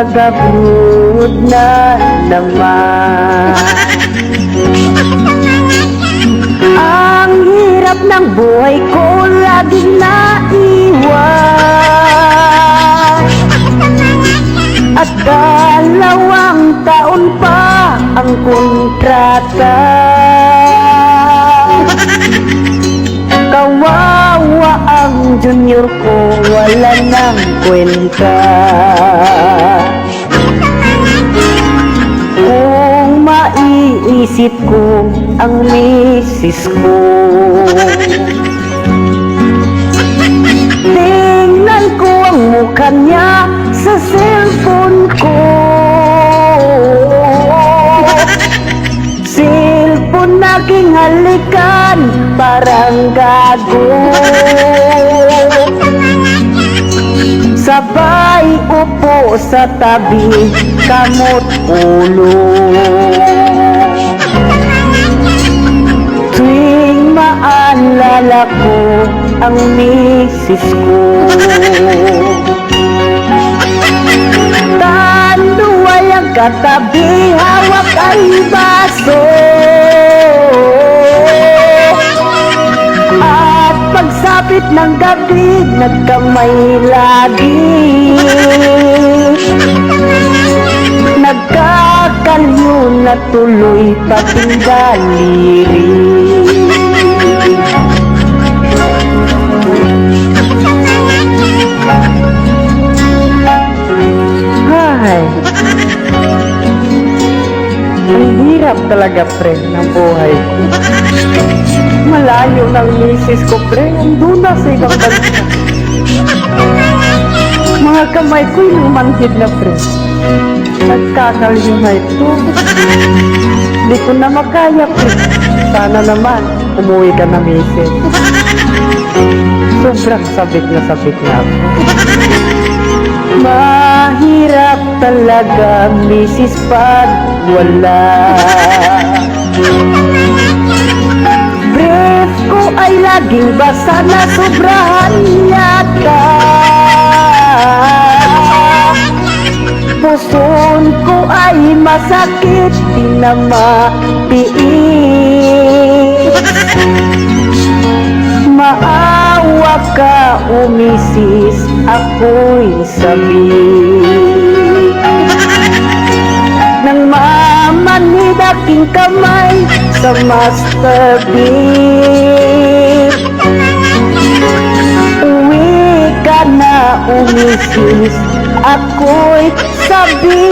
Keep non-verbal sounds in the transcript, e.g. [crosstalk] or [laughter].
nagabrood na naman. Ang hirap ng buhay ko laging naiwan. At dalawang taon pa ang kontrata. Kawawa ang junior ko, wala nang kwenta maiisip ko ang misis ko. Tingnan ko ang mukha niya sa cellphone ko. Cellphone naging halikan parang gago. Sabay upo sa tabi kamot ulo ang misis ko. [laughs] Tanduay ang katabi, hawak ay baso. At pagsapit ng gabi, nagkamay lagi. Nagkakalyo na tuloy pating daliri Ang hirap talaga, pre, ng buhay ko. Malayo ng misis ko, pre. Na sa ibang bansa. Mga kamay ko yung manhid na, pre. Nagkakalyo na ito. Hindi ko na makaya, pre. Sana naman, umuwi ka na, misis. Sobrang sabik na sabik na ako. Mahirap talaga, misis, pag wala. Brief ko ay laging basa na sobrahan yata. Puson ko ay masakit, di na matiis Maawa ka, umisis, ako'y sabi mamanhid aking kamay sa master beat Uwi ka na, umisis, ako'y sabi